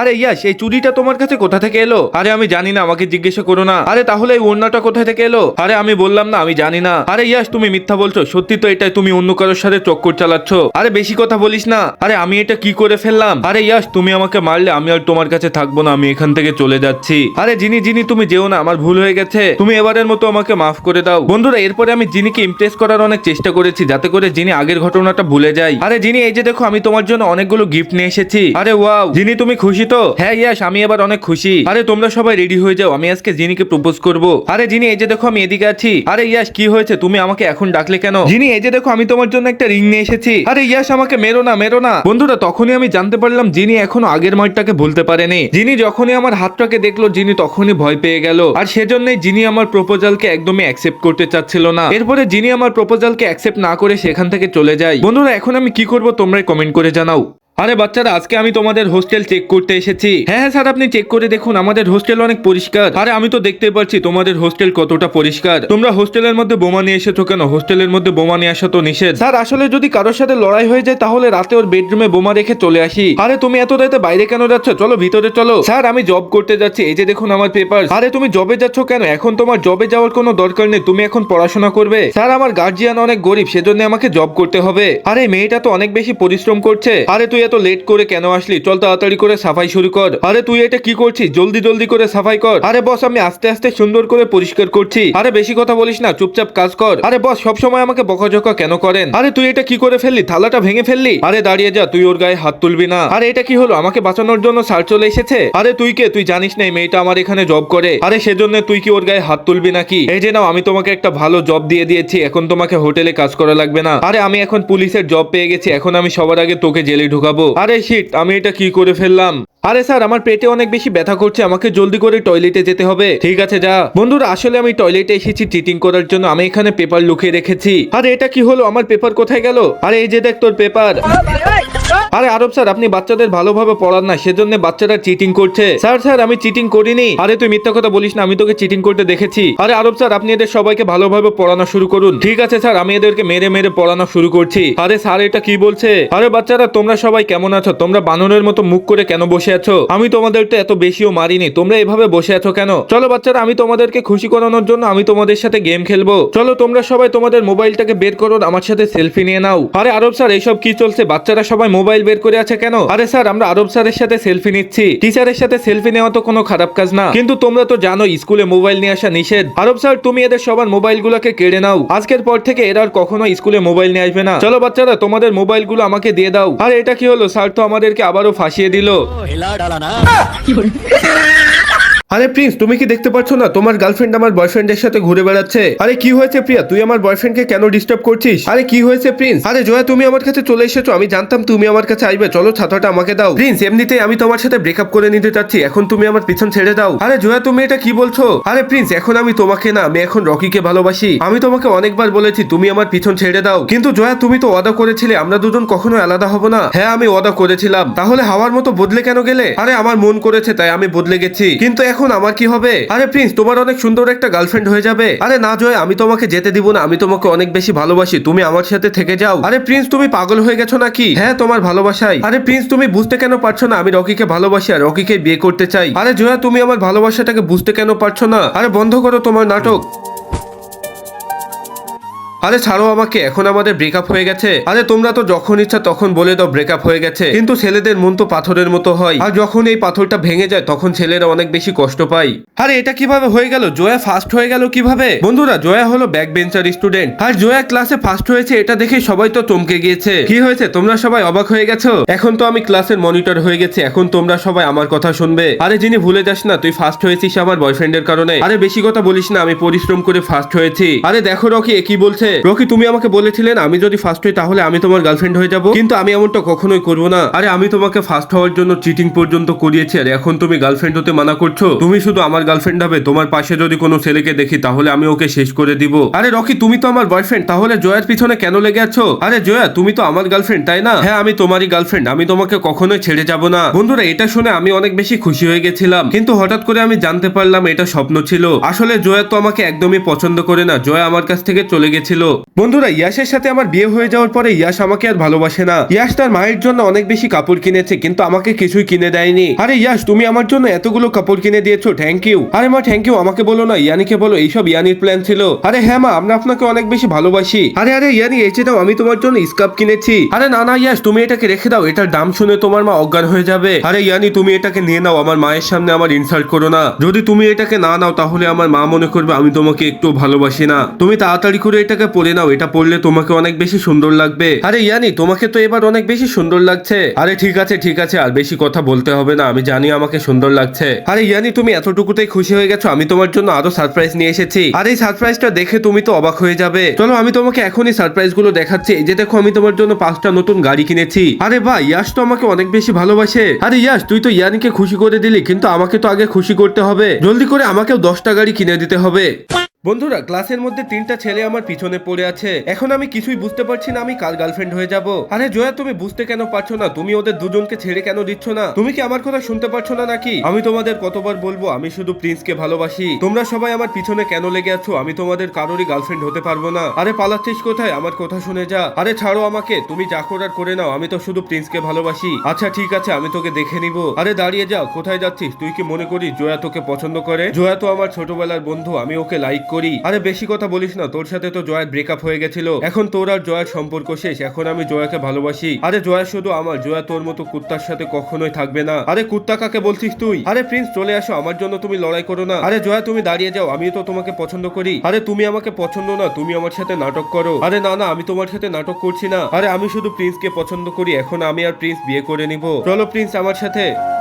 আরে ইয়াস, এই চুরিটা তোমার কাছে কোথা থেকে এলো? আরে আমি জানি না, আমাকে জিজ্ঞাসা করো না। আরে তাহলে এই ওড়নাটা কোথা থেকে এলো? আরে আমি বললাম না, আমি জানি না। আরে ইয়াস, তুমি মিথ্যা বলছো, সত্যি তো এটাই তুমি অন্য কারোর সাথে চক্কর চালাচ্ছ। আরে বেশি কথা বলিস না। আরে আমি এটা কি করে ফেললাম? আরে ইয়াস, তুমি আমাকে মারলে, আমি আর তোমার কাছে থাকব না, আমি এখান থেকে চলে যাচ্ছি। আরে জিনি জিনি, তুমি যেও না, আমার ভুল হয়ে গেছে। তুমি এবারের মতো আমাকে মাফ করে দাও। বন্ধুরা, এরপরে আমি জিনিকে ইমপ্রেস করার অনেক চেষ্টা করেছি, যাতে করে জিনি আগের ঘটনাটা ভুলে যায়। আরে জিনি, এই যে দেখো, আমি তোমার জন্য অনেকগুলো গিফট নিয়ে এসেছি। আরে ওয়াও। জিনি, তুমি খুশি তো? হ্যাঁ ইয়াস আমি এবার অনেক খুশি। আরে তোমরা সবাই রেডি হয়ে যাও আমি আজকে জিনিকে প্রপোজ করব। আরে জিনি এই যে দেখো আমি এদিকে আছি। আরে ইয়াস কি হয়েছে? তুমি আমাকে এখন ডাকলে কেন? জিনি এই যে দেখো আমি তোমার জন্য একটা রিং নিয়ে এসেছি। আরে ইয়াস আমাকে মেরো না মেরো না। বন্ধুরা তখনই আমি জানতে পারলাম জিনি এখনও আগের মাঠটাকে ভুলতে পারেনি। জিনি যখনই আমার হাতটাকে দেখল জিনি তখনই ভয় পেয়ে গেল। আর সেজন্যই জিনি আমার প্রপোজালকে একদমই অ্যাকসেপ্ট করতে চাচ্ছিল না। এরপরে জিনি আমার প্রপোজালকে অ্যাকসেপ্ট না করে সেখান থেকে চলে যায়। বন্ধুরা এখন আমি কি করব তোমরাই কমেন্ট করে জানাও। আরে বাচ্চারা, আজকে আমি তোমাদের হোস্টেল চেক করতে এসেছি। হ্যাঁ হ্যাঁ স্যার, আপনি চেক করে দেখুন, আমাদের হোস্টেল অনেক পরিষ্কার। আরে, আমি তো দেখতে পাচ্ছি, তোমাদের হোস্টেল কতটা পরিষ্কার। তোমরা হোস্টেলের মধ্যে বোমা নিয়ে এসেছ কেন? হোস্টেলের মধ্যে বোমা নিয়ে আসা তো নিষেধ। স্যার, আসলে যদি কারোর সাথে লড়াই হয়ে যায়, তাহলে রাতে ওর বেডরুমে বোমা রেখে চলে আসি। আরে, তুমি এত রাতে বাইরে কেন যাচ্ছ? চলো, ভিতরে চলো। স্যার, আমি জব করতে যাচ্ছি, এই যে দেখুন আমার পেপার আরে, তুমি জবে যাচ্ছ কেন? এখন তোমার জবে যাওয়ার কোনো দরকার নেই, তুমি এখন পড়াশোনা করবে। স্যার, আমার গার্জিয়ান অনেক গরিব, সেজন্য আমাকে জব করতে হবে। আরে, মেয়েটা তো অনেক বেশি পরিশ্রম করছে। আরে, তুই এত লেট করে কেন আসলি? চল তাড়াতাড়ি করে সাফাই শুরু কর। আরে তুই এটা কি করছিস? জলদি জলদি করে সাফাই কর। আরে বস, আমি আস্তে আস্তে সুন্দর করে পরিষ্কার করছি। আরে বেশি কথা বলিস না, চুপচাপ কাজ কর। আরে বস, সবসময় আমাকে বকাঝকা কেন করেন? আরে তুই এটা কি করে ফেললি? থালাটা ভেঙে ফেললি? আরে দাঁড়িয়ে যা, তুই ওর গায়ে হাত তুলবি না। আরে এটা কি হলো? আমাকে বাঁচানোর জন্য স্যার চলে এসেছে? আরে তুই কে? তুই জানিস না মেয়েটা আমার এখানে জব করে। আরে সেজন্য তুই কি ওর গায়ে হাত তুলবি নাকি? এই যে নাও, আমি তোমাকে একটা ভালো জব দিয়ে দিয়েছি। এখন তোমাকে হোটেলে কাজ করা লাগবে না। আরে আমি এখন পুলিশের জব পেয়ে গেছি। এখন আমি সবার আগে তোকে জেলে ঢুকাবো। আরে শিট আমি এটা কি করে ফেললাম? আরে স্যার আমার পেটে অনেক বেশি ব্যথা করছে আমাকে জলদি করে টয়লেটে যেতে হবে। ঠিক আছে যা। বন্ধুরা আসলে আমি টয়লেটে এসেছি চিটিং করার জন্য আমি এখানে পেপার লুকিয়ে রেখেছি। আরে এটা কি হলো? আমার পেপার কোথায় গেল? আরে এই যে দেখ তোর পেপার আরে আরব স্যার, আপনি বাচ্চাদের ভালোভাবে পড়ান না, সেজন্য বাচ্চারা চিটিং করছে। স্যার স্যার, আমি চিটিং করিনি। আরে, তুই মিথ্যা কথা বলিস না, আমি তোকে চিটিং করতে দেখেছি। আরে আরব স্যার, আপনি এদের সবাইকে ভালোভাবে পড়ানো শুরু করুন। ঠিক আছে স্যার, আমি এদেরকে মেরে মেরে পড়ানো শুরু করছি। আরে স্যার, এটা কি বলছে? আরে বাচ্চারা, তোমরা সবাই কেমন আছো? তোমরা বানরের মতো মুখ করে কেন বসে আছো? আমি তোমাদের তো এত বেশিও মারিনি, তোমরা এভাবে বসে আছো কেন? চলো বাচ্চারা, আমি তোমাদেরকে খুশি করানোর জন্য আমি তোমাদের সাথে গেম খেলব। চলো, তোমরা সবাই তোমাদের মোবাইলটাকে বের করো, আমার সাথে সেলফি নিয়ে নাও। আরে আরব স্যার, এইসব কি চলছে? বাচ্চারা সবাই মোবাইল মোবাইল বের করে আছে কেন? আরে স্যার আমরা আরব স্যারের সাথে সেলফি নিচ্ছি। টিচারের সাথে সেলফি নেওয়া তো কোনো খারাপ কাজ না। কিন্তু তোমরা তো জানো স্কুলে মোবাইল নিয়ে আসা নিষেধ। আরব স্যার তুমি এদের সবার মোবাইলগুলোকে কেড়ে নাও। আজকের পর থেকে এরা আর কখনো স্কুলে মোবাইল নিয়ে আসবে না। চলো বাচ্চারা তোমাদের মোবাইলগুলো আমাকে দিয়ে দাও। আর এটা কি হলো? স্যার তো আমাদেরকে আবারও ফাঁসিয়ে দিল। আরে প্রিন্স, তুমি কি দেখতে পাচ্ছ না? তোমার গার্লফ্রেন্ড আমার বয়ফ্রেন্ডের সাথে ঘুরে বেড়াচ্ছে। আরে কি হয়েছে প্রিয়া? তুই আমার বয়ফ্রেন্ডকে কেন ডিস্টার্ব করছিস? আরে কি হয়েছে প্রিন্স? আরে জয়া, তুমি আমার কাছে চলে এসেছ। আমি জানতাম তুমি আমার কাছে আইবে চলো, ছাতাটা আমাকে দাও। প্রিন্স, এমনিতেই আমি তোমার সাথে ব্রেকআপ করে নিতে চাচ্ছি। এখন তুমি আমার পিছন ছেড়ে দাও। আরে জয়া, তুমি এটা কি বলছো? আরে প্রিন্স, এখন আমি তোমাকে না, আমি এখন রকিকে ভালোবাসি। আমি তোমাকে অনেকবার বলেছি, তুমি আমার পিছন ছেড়ে দাও। কিন্তু জয়া, তুমি তো ওয়াদা করেছিলে, আমরা দুজন কখনো আলাদা হব না। হ্যাঁ আমি ওয়াদা করেছিলাম। তাহলে হাওয়ার মতো বদলে কেন গেলে? আরে আমার মন করেছে, তাই আমি বদলে গেছি। কিন্তু এখন আমার কি হবে? আরে প্রিন্স, তোমার অনেক সুন্দর একটা গার্লফ্রেন্ড হয়ে যাবে। আরে না, জয়, আমি তোমাকে যেতে দিব না, আমি তোমাকে অনেক বেশি ভালোবাসি, তুমি আমার সাথে থেকে যাও। আরে প্রিন্স, তুমি পাগল হয়ে গেছো নাকি? হ্যাঁ তোমার ভালোবাসাই। আরে প্রিন্স, তুমি বুঝতে কেন পারছ না, আমি রকিকে ভালোবাসি আর রকিকে বিয়ে করতে চাই। আরে জয়া, তুমি আমার ভালোবাসাটাকে বুঝতে কেন পারছ না? আরে বন্ধ করো তোমার নাটক। আরে ছাড়ো আমাকে, এখন আমাদের ব্রেকআপ হয়ে গেছে। আরে তোমরা তো যখন ইচ্ছা তখন বলে দাও ব্রেকআপ হয়ে গেছে। কিন্তু ছেলেদের মন তো পাথরের মতো হয়। আর যখন এই পাথরটা ভেঙে যায়, তখন ছেলেরা অনেক বেশি কষ্ট পায়। আরে এটা কীভাবে হয়ে গেল? জয়া ফার্স্ট হয়ে গেল কীভাবে? বন্ধুরা, জয়া হলো ব্যাক বেঞ্চার স্টুডেন্ট আর জয়া ক্লাসে ফার্স্ট হয়েছে, এটা দেখে সবাই তো চমকে গিয়েছে। কি হয়েছে? তোমরা সবাই অবাক হয়ে গেছো? এখন তো আমি ক্লাসের মনিটর হয়ে গেছি, এখন তোমরা সবাই আমার কথা শুনবে। আরে যিনি ভুলে যাস না, তুই ফার্স্ট হয়েছিস আমার বয়ফ্রেন্ডের কারণে। আরে বেশি কথা বলিস না, আমি পরিশ্রম করে ফার্স্ট হয়েছি। আরে দেখো রকি, এ কি বলছে রকি, তুমি আমাকে বলেছিলেন আমি যদি ফার্স্ট হই তাহলে আমি তোমার গার্লফ্রেন্ড হয়ে যাব। কিন্তু আমি এমনটা কখনোই করব না। আরে, আমি তোমাকে ফার্স্ট হওয়ার জন্য চিটিং পর্যন্ত করিয়েছি, আর এখন তুমি গার্লফ্রেন্ড হতে মানা করছ। তুমি শুধু আমার গার্লফ্রেন্ড হবে, তোমার পাশে যদি কোনো ছেলেকে দেখি তাহলে আমি ওকে শেষ করে দিব। আরে, রকি, তুমি তো আমার বয়ফ্রেন্ড তাহলে জয়ার পিছনে কেন লেগে আছো? আরে, জয়া, তুমি তো আমার গার্লফ্রেন্ড তাই না? হ্যাঁ আমি তোমারই গার্লফ্রেন্ড আমি তোমাকে কখনোই ছেড়ে যাব না। বন্ধুরা, এটা শুনে আমি অনেক বেশি খুশি হয়ে গেছিলাম। কিন্তু হঠাৎ করে আমি জানতে পারলাম এটা স্বপ্ন ছিল। আসলে জয়া তো আমাকে একদমই পছন্দ করে না। জয়া আমার কাছ থেকে চলে গেছিল ছিল বন্ধুরা, ইয়াসের সাথে আমার বিয়ে হয়ে যাওয়ার পরে ইয়াস আমাকে আর ভালোবাসে না। ইয়াস তার মায়ের জন্য অনেক বেশি কাপড় কিনেছে, কিন্তু আমাকে কিছুই কিনে দেয়নি। আরে ইয়াস, তুমি আমার জন্য এতগুলো কাপড় কিনে দিয়েছ থ্যাংক ইউ আরে মা থ্যাংক ইউ আমাকে বলো না, ইয়ানিকে বলো, এইসব ইয়ানির প্ল্যান ছিল। আরে হ্যাঁ মা, আমরা আপনাকে অনেক বেশি ভালোবাসি। আরে আরে ইয়ানি যে দাও আমি তোমার জন্য স্কার্ফ কিনেছি। আরে না না, ইয়াস, তুমি এটাকে রেখে দাও, এটার দাম শুনে তোমার মা অজ্ঞান হয়ে যাবে। আরে ইয়ানি, তুমি এটাকে নিয়ে নাও, আমার মায়ের সামনে আমার ইনসাল্ট করো না। যদি তুমি এটাকে না নাও, তাহলে আমার মা মনে করবে, আমি তোমাকে একটু ভালোবাসি না। তুমি তাড়াতাড়ি করে এটাকে পরে নাও, এটা পরলে তোমাকে অনেক বেশি সুন্দর লাগবে। আরে ইয়ানি, তোমাকে তো এবার অনেক বেশি সুন্দর লাগছে। আরে ঠিক আছে ঠিক আছে, আর বেশি কথা বলতে হবে না, আমি জানি আমাকে সুন্দর লাগছে। আরে ইয়ানি, তুমি এতটুকুতেই খুশি হয়ে গেছো, আমি তোমার জন্য আরও সারপ্রাইজ নিয়ে এসেছি। আর এই সারপ্রাইজটা দেখে তুমি তো অবাক হয়ে যাবে। চলো, আমি তোমাকে এখনই সারপ্রাইজগুলো দেখাচ্ছি। এই যে দেখো, আমি তোমার জন্য পাঁচটা নতুন গাড়ি কিনেছি। আরে ভাই, ইয়াস তো আমাকে অনেক বেশি ভালোবাসে। আরে ইয়াস, তুই তো ইয়ানিকে খুশি করে দিলি, কিন্তু আমাকে তো আগে খুশি করতে হবে। জলদি করে আমাকেও দশটা গাড়ি কিনে দিতে হবে। বন্ধুরা, ক্লাসের মধ্যে তিনটা ছেলে আমার পিছনে পড়ে আছে। এখন আমি কিছুই বুঝতে পারছি না, আমি কার গার্লফ্রেন্ড হয়ে যাব। আরে জয়া, তুমি বুঝতে কেন পারছ না? তুমি ওদের দুজনকে ছেড়ে কেন দিচ্ছ না? তুমি কি আমার কথা শুনতে পারছ না নাকি? আমি তোমাদের কতবার বলব, আমি শুধু প্রিন্সকে ভালোবাসি। তোমরা সবাই আমার পিছনে কেন লেগে আছো? আমি তোমাদের কারোরই গার্লফ্রেন্ড হতে পারব না। আরে পালাচ্ছিস কোথায়? আমার কথা শুনে যা। আরে ছাড়ো আমাকে, তুমি যা করার করে নাও, আমি তো শুধু প্রিন্সকে ভালোবাসি। আচ্ছা ঠিক আছে, আমি তোকে দেখে নিব। আরে দাঁড়িয়ে যাও, কোথায় যাচ্ছিস? তুই কি মনে করিস জয়া তোকে পছন্দ করে? জয়া তো আমার ছোটবেলার বন্ধু, আমি ওকে লাইক করি। আরে বেশি কথা বলিস না, তোর সাথে তো জয়ার ব্রেকআপ হয়ে গেছিল। এখন তোর আর জয়ার সম্পর্ক শেষ, এখন আমি জয়াকে ভালোবাসি। আরে জয়া শুধু আমার, জয়া তোর মতো কুত্তার সাথে কখনোই থাকবে না। আরে কুত্তা কাকে বলছিস তুই? আরে প্রিন্স, চলে আসো, আমার জন্য তুমি লড়াই করো না। আরে জয়া, তুমি দাঁড়িয়ে যাও আমি তো তোমাকে পছন্দ করি। আরে তুমি আমাকে পছন্দ না, তুমি আমার সাথে নাটক করো। আরে না না, আমি তোমার সাথে নাটক করছি না। আরে আমি শুধু প্রিন্সকে পছন্দ করি, এখন আমি আর প্রিন্স বিয়ে করে নিব। চলো প্রিন্স, আমার সাথে।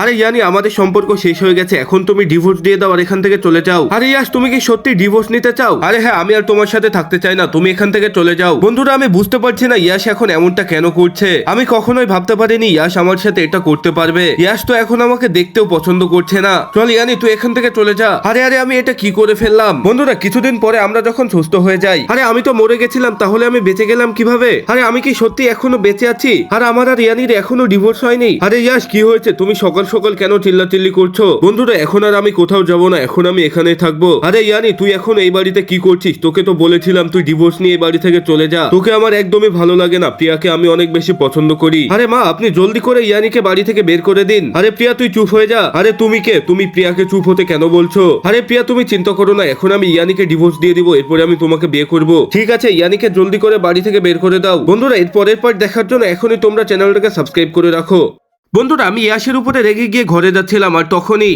আরে ইয়ানি, আমাদের সম্পর্ক শেষ হয়ে গেছে। এখন তুমি ডিভোর্স দিয়ে দাও আর এখান থেকে চলে যাও। আরে ইয়াস, তুমি কি সত্যি ডিভোর্স নিতে চাও? আরে হ্যাঁ আমি আর তোমার সাথে থাকতে চাই না। তুমি এখান থেকে চলে যাও। বন্ধুরা, আমি বুঝতে পারছি না ইয়াস এখন এমনটা কেন করছে। আমি কখনোই ভাবতে পারিনি ইয়াস আমার সাথে এটা করতে পারবে। ইয়াস তো এখন আমাকে দেখতেও পছন্দ করছে না। চল ইয়ানি, তুই এখান থেকে চলে যা। আরে আরে, আমি এটা কি করে ফেললাম? বন্ধুরা, কিছুদিন পরে আমরা যখন সুস্থ হয়ে যাই। আরে, আমি তো মরে গেছিলাম, তাহলে আমি বেঁচে গেলাম কীভাবে? আরে, আমি কি সত্যি এখনও বেঁচে আছি? আর আমার আর ইয়ানির এখনও ডিভোর্স হয়নি। আরে, ইয়াস, কি হয়েছে? তুমি সকাল সকাল কেন চিল্লাচিল্লি করছ? বন্ধুরা, এখন আর আমি কোথাও যাব না, এখন আমি এখানেই থাকব। আরে ইয়ানি, তুই এখন এই বাড়িতে কি করছিস? তোকে তো বলেছিলাম তুই ডিভোর্স নিয়ে এই বাড়ি থেকে চলে যা। তোকে আমার একদমই ভালো লাগে না, প্রিয়াকে আমি অনেক বেশি পছন্দ করি। আরে মা, আপনি জলদি করে ইয়ানিকে বাড়ি থেকে বের করে দিন। আরে প্রিয়া, তুই চুপ হয়ে যা। আরে তুমি কে? তুমি প্রিয়াকে চুপ হতে কেন বলছো? আরে প্রিয়া, তুমি চিন্তা করো না, এখন আমি ইয়ানিকে ডিভোর্স দিয়ে দিব, এরপরে আমি তোমাকে বিয়ে করব। ঠিক আছে, ইয়ানিকে জলদি করে বাড়ি থেকে বের করে দাও। বন্ধুরা, এর পরের পার্ট দেখার জন্য এখনই তোমরা চ্যানেলটাকে সাবস্ক্রাইব করে রাখো। বন্ধুরা আমি ইয়াসের উপরে রেগে গিয়ে ঘরে যাচ্ছিলাম আর তখনই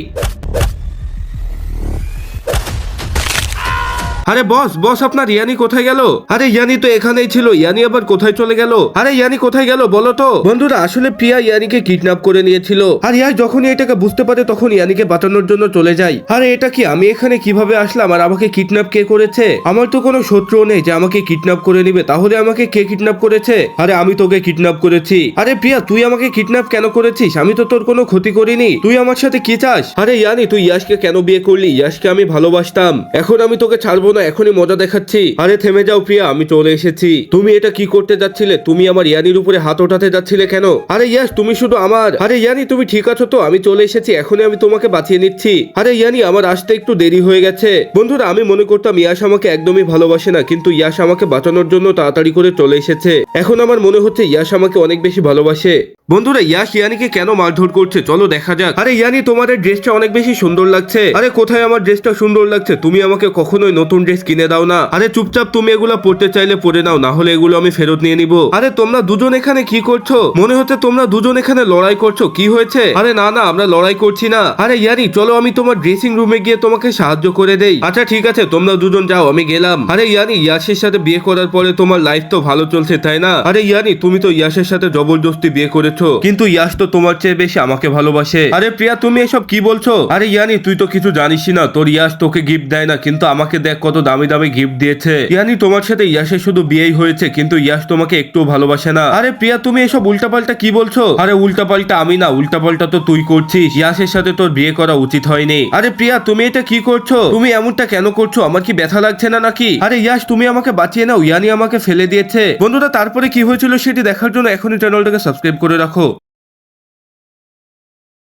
আরে বস বস আপনার ইয়ানি কোথায় গেল? আরে ইয়ানি তো এখানেই ছিল ইয়ানি আবার কোথায় চলে গেল? আরে ইয়ানি কোথায় গেল বলো তো? বন্ধুরা আসলে প্রিয়া ইয়ানিকে কিডন্যাপ করে নিয়েছিল। আর ইয়াস যখনই এটাকে বুঝতে পারে তখন ইয়ানিকে বাঁচানোর জন্য চলে যায়। আরে এটা কি আমি এখানে কীভাবে আসলাম? আর আমাকে কিডন্যাপ কে করেছে? আমার তো কোনো শত্রু নেই যে আমাকে কিডন্যাপ করে নিবে। তাহলে আমাকে কে কিডন্যাপ করেছে? আরে আমি তোকে কিডন্যাপ করেছি। আরে প্রিয়া তুই আমাকে কিডন্যাপ কেন করেছিস? আমি তো তোর কোনো ক্ষতি করিনি। তুই আমার সাথে কি চাস? আরে ইয়ানি তুই ইয়াসকে কেন বিয়ে করলি? ইয়াসকে আমি ভালোবাসতাম। এখন আমি তোকে ছাড়বো না, এখনই মজা দেখাচ্ছি। আরে, থেমে যাও প্রিয়া, আমি চলে এসেছি। তুমি এটা কি করতে যাচ্ছিলে? তুমি আমার ইয়ানির উপরে হাত ওঠাতে যাচ্ছিলে কেন? আরে, ইয়াস, তুমি শুধু আমার। আরে, ইয়ানি, তুমি ঠিক আছো তো? আমি চলে এসেছি, এখনই আমি তোমাকে বাঁচিয়ে নিচ্ছি। আরে, ইয়ানি, আমার আসতে একটু দেরি হয়ে গেছে। বন্ধুরা, আমি মনে করতাম ইয়াস আমাকে একদমই ভালোবাসে না, কিন্তু ইয়াস আমাকে বাঁচানোর জন্য তাড়াতাড়ি করে চলে এসেছে। এখন আমার মনে হচ্ছে ইয়াস আমাকে অনেক বেশি ভালোবাসে। বন্ধুরা, ইয়াস ইয়ানিকে কেন মারধর করছে? চলো দেখা যাক। আরে, ইয়ানি তোমাদের ড্রেসটা অনেক বেশি সুন্দর লাগছে। আরে, কোথায় আমার ড্রেসটা সুন্দর লাগছে? তুমি আমাকে কখনোই নতুন ড্রেস কিনে দাও না। আরে চুপচাপ তুমি এগুলা পড়তে চাইলে পরে নাও, না হলে এগুলো আমি ফেরত নিয়ে নিব। আরে তোমরা দুজন এখানে কি করছ? মনে হচ্ছে তোমরা দুজন এখানে লড়াই করছ, কি হয়েছে? আরে না না, আমরা লড়াই করছি না। আরে ইয়ানি চলো আমি তোমার ড্রেসিং রুমে গিয়ে তোমাকে সাহায্য করে দেই। আচ্ছা ঠিক আছে, তোমরা দুজন যাও, আমি গেলাম। আরে ইয়ানি ইয়াসের সাথে বিয়ে করার পরে তোমার লাইফ তো ভালো চলছে, তাই না? আরে ইয়ানি তুমি তো ইয়াসের সাথে জবরদস্তি বিয়ে করেছ। কিন্তু ইয়াস তো তোমার চেয়ে বেশি আমাকে ভালোবাসে। আরে প্রিয়া, তুমি এসব কি বলছো? আরে ইয়ানি তুই তো কিছু জানিসই না, তোর ইয়াস তোকে গিফট দেয় না, কিন্তু আমাকে দেখ কত দামি দামি গিফট দিয়েছে। ইয়ানি, তোমার সাথে ইয়াসের শুধু বিয়েই হয়েছে, কিন্তু ইয়াস তোমাকে একটু ভালোবাসে না। আরে প্রিয়া, তুমি এসব উল্টাপাল্টা কি বলছো? আরে উল্টাপাল্টা আমি না, উল্টাপাল্টা তো তুই করছিস। ইয়াসের সাথে তোর বিয়ে করা উচিত হয়নি। আরে প্রিয়া, তুমি এটা কি করছ? তুমি এমনটা কেন করছ? আমার কি ব্যথা লাগছে না নাকি? আরে ইয়াস, তুমি আমাকে বাঁচিয়ে নাও। ইয়ানি আমাকে ফেলে দিয়েছে। বন্ধুরা, তারপরে কি হয়েছিল সেটি দেখার জন্য এখনই চ্যানেলটাকে সাবস্ক্রাইব করে রাখো।